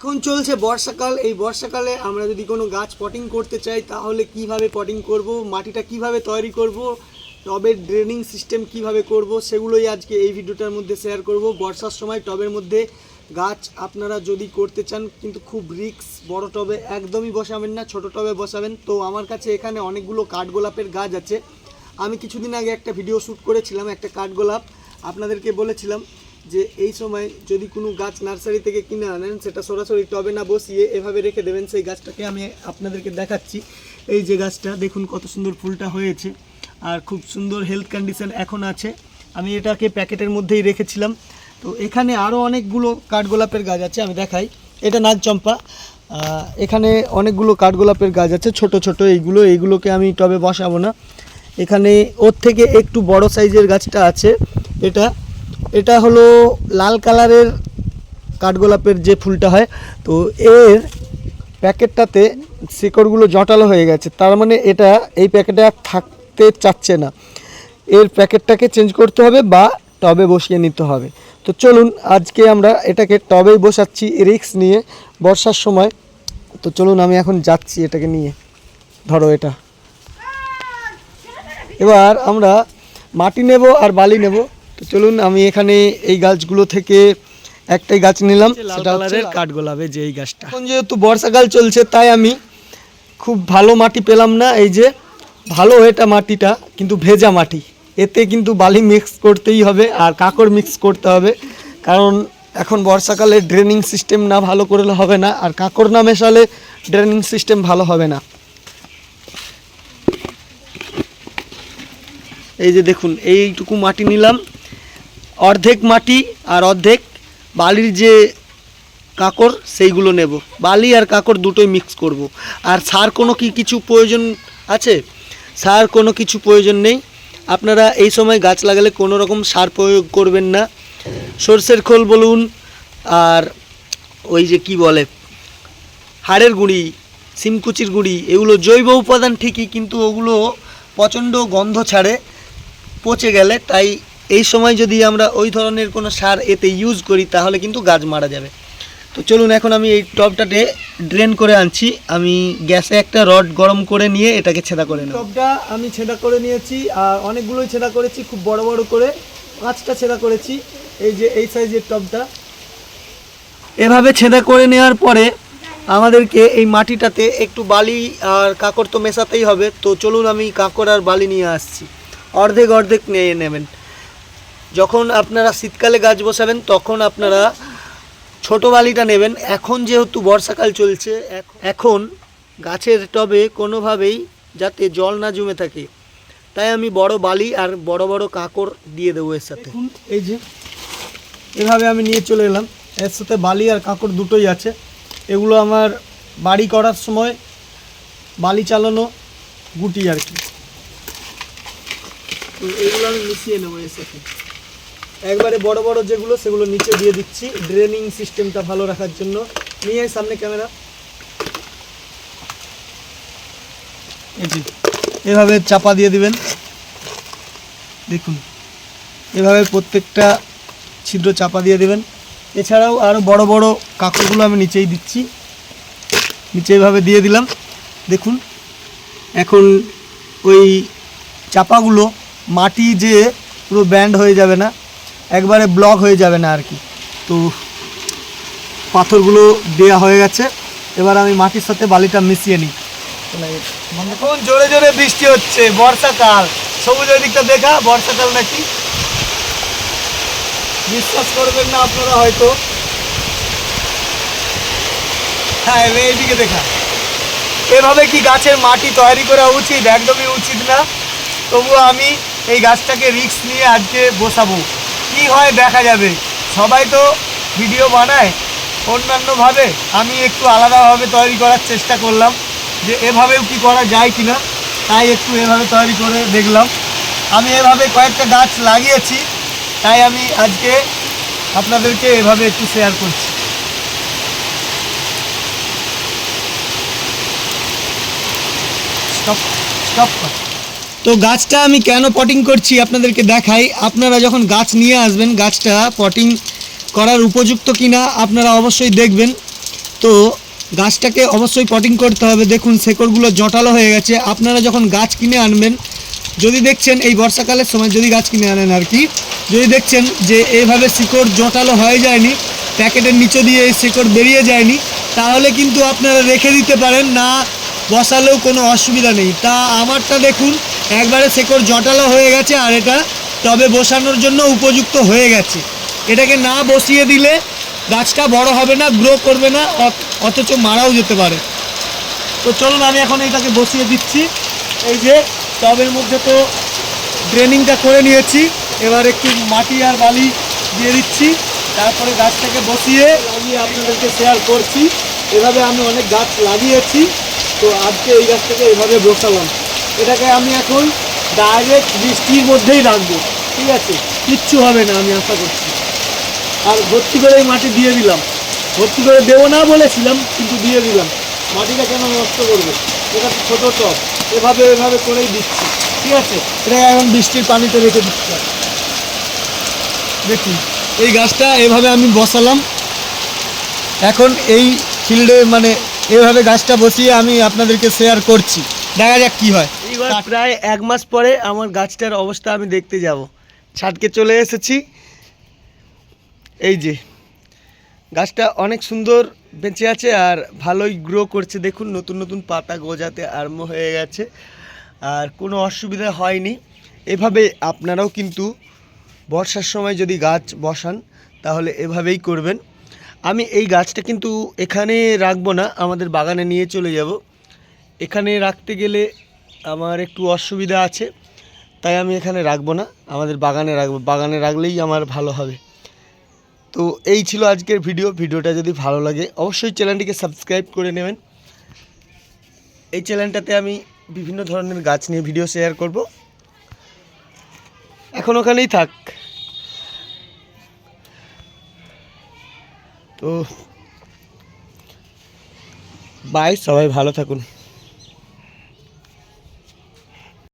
এখন চলছে বর্ষাকাল। এই বর্ষাকালে আমরা যদি কোনো গাছ পটিং করতে চাই, তাহলে কীভাবে পটিং করব? মাটিটা কীভাবে তৈরি করব? টবের ড্রেনিং সিস্টেম কীভাবে করব? সেগুলোই আজকে এই ভিডিওটার মধ্যে শেয়ার করব। বর্ষার সময় টবের মধ্যে গাছ আপনারা যদি করতে চান, কিন্তু খুব রিক্স বড় টবে একদমই বসাবেন না, ছোট টবে বসাবেন। তো আমার কাছে এখানে অনেকগুলো কাঠগোলাপের গাছ আছে। আমি কিছুদিন আগে একটা ভিডিও শ্যুট করেছিলাম, একটা কাঠগোলাপ। আপনাদেরকে বলেছিলাম যে এই সময় যদি কোনো গাছ নার্সারি থেকে কিনে আনেন সেটা সরাসরি টবে না বসিয়ে এভাবে রেখে দেবেন। সেই গাছটাকে আমি আপনাদেরকে দেখাচ্ছি। এই যে গাছটা দেখুন কত সুন্দর ফুলটা হয়েছে। আর খুব সুন্দর হেলথ কন্ডিশন এখন আছে। আমি এটাকে প্যাকেটের মধ্যেই রেখেছিলাম। তো এখানে আরও অনেকগুলো কাঠগোলাপের গাছ আছে আমি দেখাই। এটা নাগচম্পা। আহ, এখানে অনেকগুলো কাঠগোলাপের গাছ আছে ছোট ছোট এইগুলো। এইগুলোকে আমি টবে বসাবো না। এখানে ওর থেকে একটু বড় সাইজের গাছটা আছে। এটা এটা হলো লাল কালারের কাঠগোলাপের যে ফুলটা হয়, তো এর প্যাকেটটাতে শিকড়গুলো জটালো হয়ে গেছে। তার মানে এটা, এই প্যাকেটে আর থাকতে চাচ্ছে না। এর প্যাকেটটাকে চেঞ্জ করতে হবে বা টবে বসিয়ে নিতে হবে। তো চলুন, আজকে আমরা এটাকে টবেই বসাচ্ছি রিক্স নিয়ে বর্ষার সময়। তো চলুন, আমি এখন যাচ্ছি এটাকে নিয়ে। ধরো এটা। এবার আমরা মাটি নেব আর বালি নেব। তো চলুন আমি এখানে এই গাছগুলো থেকে একটাই গাছ নিলাম সেটা হচ্ছে কাঠগোলাপে যে এই গাছটা। এখন যেহেতু বর্ষাকাল চলছে তাই আমি খুব ভালো মাটি পেলাম না এই যে ভালো এটা মাটিটা কিন্তু ভেজা মাটি। এতে কিন্তু বালি মিক্স করতেই হবে আর কাকড় মিক্স করতে হবে কারণ এখন বর্ষাকালে ড্রেনিং সিস্টেম না ভালো করলে হবে না আর কাকড় না মেশালে ড্রেনিং সিস্টেম ভালো হবে না। এই যে দেখুন এইটুকু মাটি নিলাম অর্ধেক মাটি আর অর্ধেক বালির যে কাকড়, সেইগুলো নেব। বালি আর কাকড় দুটোই মিক্স করব। আর সার কোনো কি কিছু প্রয়োজন আছে? সার কোনো কিছু প্রয়োজন নেই। আপনারা এই সময় গাছ লাগালে কোনো রকম সার প্রয়োগ করবেন না। সর্ষের খোল বলুন আর ওই যে কি বলে, হাড়ের গুঁড়ি, সিমকুচির গুঁড়ি, এগুলো জৈব উপাদান ঠিকই, কিন্তু ওগুলো প্রচণ্ড গন্ধ ছাড়ে, পচে গেলে তাই এই সময় যদি আমরা ওই ধরনের কোনো সার এতে ইউজ করি, তাহলে কিন্তু গাছ মারা যাবে। তো চলুন এখন আমি এই টবটাতে ড্রেন করে আনছি। আমি গ্যাসে একটা রড গরম করে নিয়ে এটাকে ছেদা করে নেব। টবটা আমি ছেদা করে নিয়েছি, আর অনেকগুলোই ছেদা করেছি, খুব বড় বড় করে। পাঁচটা ছেদা করেছি, এই যে, এই সাইজের টবটা। এভাবে ছেদা করে নেওয়ার পরে আমাদেরকে এই মাটিটাতে একটু বালি আর কাঁকড় তো মেশাতেই হবে। তো চলুন আমি কাঁকড় আর বালি নিয়ে আসছি। অর্ধেক অর্ধেক নিয়ে নেবেন। যখন আপনারা শীতকালে গাছ বসাবেন তখন আপনারা ছোট বালিটা নেবেন। এখন যেহেতু বর্ষাকাল চলছে এখন গাছের টবে কোনোভাবেই যাতে জল না জমে থাকে। তাই আমি বড় বালি আর বড় বড় কাঁকড় দিয়ে দেবো এর সাথে। এই যে এভাবে আমি নিয়ে চলে এলাম। এর সাথে বালি আর কাঁকড় দুটোই আছে। এগুলো আমার বাড়ি করার সময় বালি চালানো গুটি আর কি। তো এগুলো আমি মিশিয়ে নেব এর সাথে। একবারে বড় বড় যেগুলো, সেগুলো নিচে দিয়ে দিচ্ছি। ড্রেনিং সিস্টেমটা ভালো রাখার জন্য। নিয়ে সামনে ক্যামেরা। এভাবে চাপা দিয়ে দিবেন। দেখুন, এভাবে প্রত্যেকটা ছিদ্র চাপা দিয়ে দেবেন। এছাড়াও আরও বড় বড় কাঁকড়গুলো আমি নিচেই দিচ্ছি। নিচে এভাবে দিয়ে দিলাম। দেখুন, এখন ওই চাপাগুলো মাটি যে পুরো ব্যান্ড হয়ে যাবে না একবারে ব্লক হয়ে যাবে না আর কি। তো পাথরগুলো দেয়া হয়ে গেছে। এবার আমি মাটির সাথে বালিটা মিশিয়ে নিই। এখন জোরে জোরে বৃষ্টি হচ্ছে, বর্ষাকাল। সবুজ ওই দিকটা দেখা, বর্ষাকাল নাকি? বিশ্বাস করবেন না আপনারা হয়তো। হ্যাঁ এইদিকে দেখা। এভাবে কি গাছের মাটি তৈরি করা উচিত? একদমই উচিত না। তবুও আমি এই গাছটাকে রিক্স নিয়ে আজকে বসাবো। কি হয় দেখা যাবে। সবাই তো ভিডিও বানায়। অন্যান্যভাবে আমি একটু আলাদাভাবে তৈরি করার চেষ্টা করলাম যে এভাবেও কি করা যায় কিনা, তাই একটু এভাবে তৈরি করে দেখলাম। আমি এভাবে কয়েকটা গাছ লাগিয়েছি, তাই আমি আজকে আপনাদেরকে এভাবে একটু শেয়ার করছি। স্টপ স্টপ কর তো গাছটা আমি কেন পটিং করছি আপনাদেরকে দেখাই। আপনারা যখন গাছ নিয়ে আসবেন, গাছটা পটিং করার উপযুক্ত কিনা আপনারা অবশ্যই দেখবেন। তো গাছটাকে অবশ্যই পটিং করতে হবে। দেখুন, শেকড়গুলো জটালো হয়ে গেছে। আপনারা যখন গাছ কিনে আনবেন, যদি দেখছেন এই বর্ষাকালের সময়, যদি গাছ কিনে আনেন আর কি, যদি দেখছেন যে এইভাবে শিকড় জটালো হয়ে যায়নি, প্যাকেটের নিচে দিয়ে এই শিকড় বেরিয়ে যায়নি, তাহলে কিন্তু আপনারা রেখে দিতে পারেন, না বসালেও কোনো অসুবিধা নেই। তা আমারটা দেখুন একবারে শেকড় জটালো হয়ে গেছে আর এটা তবে বসানোর জন্য উপযুক্ত হয়ে গেছে। এটাকে না বসিয়ে দিলে গাছটা বড় হবে না গ্রো করবে না অথ- অথচ মারাও যেতে পারে। তো চলুন, আমি এখন এইটাকে বসিয়ে দিচ্ছি। এই যে টবের মধ্যে তো ড্রেনিংটা করে নিয়েছি, এবার একটু মাটি আর বালি দিয়ে দিচ্ছি। তারপরে গাছটাকে বসিয়ে লাগিয়ে আপনাদেরকে শেয়ার করছি। এভাবে আমি অনেক গাছ লাগিয়েছি, তো আজকে এই গাছটাকে এভাবে বসালাম। এটাকে আমি এখন ডাইরেক্ট বৃষ্টির মধ্যেই রাখব, ঠিক আছে? কিচ্ছু হবে না, আমি আশা করছি। আর ভর্তি করে মাটি দিয়ে দিলাম। ভর্তি করে দেবো না বলেছিলাম, কিন্তু দিয়ে দিলাম। মাটিটা কেন নষ্ট করবে? এটা ছোটো টপ এভাবে এভাবে করেই দিচ্ছি, ঠিক আছে? এটা এখন বৃষ্টির পানিতে রেখে দিচ্ছি। দেখুন, এই গাছটা এভাবে আমি বসালাম। এখন এই ফিল্ডে মানে এভাবে গাছটা বসিয়ে আমি আপনাদেরকে শেয়ার করছি। দেখা যাক কী হয়। এইবার প্রায় এক মাস পরে আমার গাছটার অবস্থা আমি দেখতে যাব। ছাটকে চলে এসেছি। এই যে গাছটা অনেক সুন্দর বেঁচে আছে আর ভালোই গ্রো করছে। দেখুন নতুন নতুন পাতা গোজাতে আরম্ভ হয়ে গেছে। আর কোনো অসুবিধা হয়নি। এভাবে আপনারাও কিন্তু বর্ষার সময় যদি গাছ বসান তাহলে এভাবেই করবেন। আমি এই গাছটা কিন্তু এখানে রাখব না আমাদের বাগানে নিয়ে চলে যাব। এখানে রাখতে গেলে আমার একটু অসুবিধা আছে, তাই আমি এখানে রাখব না। আমাদের বাগানে রাখব, বাগানে রাখলেই আমার ভালো হবে। তো এই ছিল আজকের ভিডিও। ভিডিওটা যদি ভালো লাগে, অবশ্যই চ্যানেলটিকে সাবস্ক্রাইব করে নেবেন। এই চ্যানেলটাতে আমি বিভিন্ন ধরনের গাছ নিয়ে ভিডিও শেয়ার করব। এখন ওখানেই থাক। তো বাই সবাই ভালো থাকুন।